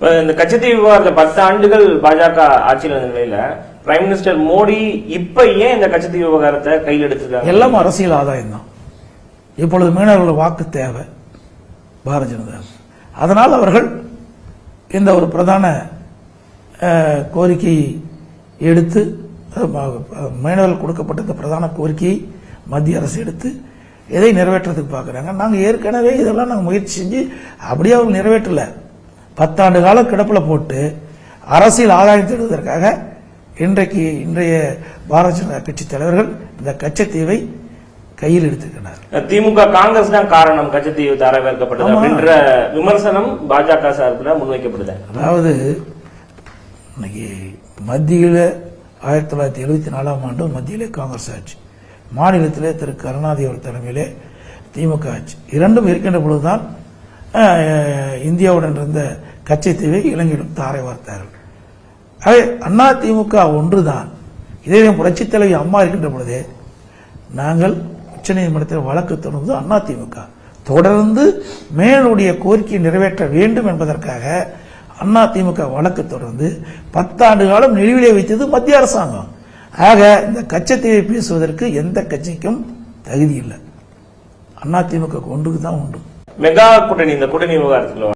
இந்த கச்சத்தீவு விவகாரத்தை பத்து ஆண்டுகள் பாஜக ஆட்சியில் இருந்த நிலையில பிரைம் மினிஸ்டர் மோடி இப்ப ஏன் இந்த கச்சத்தீவு விவகாரத்தை கையில் எடுத்துருக்காங்க எல்லாம் அரசியல் ஆதாயம் தான் இப்பொழுது மீனவர்கள் வாக்கு தேவை பாரதிய ஜனதா. அதனால் அவர்கள் இந்த ஒரு பிரதான கோரிக்கை கோரிக்கையை எடுத்து மீனவர்கள் கொடுக்கப்பட்ட இந்த பிரதான கோரிக்கையை மத்திய அரசு எடுத்து இதை நிறைவேற்றுறதுக்கு பார்க்குறாங்க. நாங்கள் ஏற்கனவே இதெல்லாம் நாங்கள் முயற்சி செஞ்சு அப்படியே அவங்க நிறைவேற்றலை. பத்தாண்டு காலம் கிடப்பில் போட்டு அரசியல் ஆதாயம் தேடுவதற்காக இன்றைக்கு இன்றைய பாரதிய ஜனதா கட்சி தலைவர்கள் இந்த கச்சத்தீவை கையில் எடுத்துக்கிறார் திமுக காங்கிரஸ் தான் காரணம் கச்சத்தீவு தரவேற்கப்பட்டது. அப்படின்ற விமர்சனம் பாஜக சார்பில் முன்வைக்கப்படுது. அதாவது இன்னைக்கு மத்தியில் ஆயிரத்தி தொள்ளாயிரத்தி எழுபத்தி நாலாம் ஆண்டு மத்தியிலே காங்கிரஸ் ஆட்சி மாநிலத்திலே திரு கருணாநிதி அவர் தலைமையிலே திமுக ஆட்சி இரண்டும் இருக்கின்ற பொழுதுதான் இந்தியாவுடன் இருந்த கச்சத்தீவை இலங்கையிடம் தாரை வார்த்தார்கள். ஆகவே அண்ணா திமுக ஒன்றுதான். இதே புரட்சித் தலைவி அம்மா இருக்கின்ற பொழுது நாங்கள் உச்சநீதிமன்றத்தில் வழக்கு தொடர்ந்து அண்ணா திமுக. தொடர்ந்து மேலுடைய கோரிக்கையை நிறைவேற்ற வேண்டும் என்பதற்காக அண்ணா திமுக வழக்கு தொடர்ந்து பத்தாண்டு காலம் நிலுவிலே வைத்தது மத்திய அரசாங்கம். ஆக இந்த கச்சத்தீவை பேசுவதற்கு எந்த கட்சிக்கும் தகுதி இல்லை. அண்ணா திமுக ஒன்றுக்கு தான் உண்டு. மெகா கூட்டணி இந்த கூட்டணி விவகாரத்தில்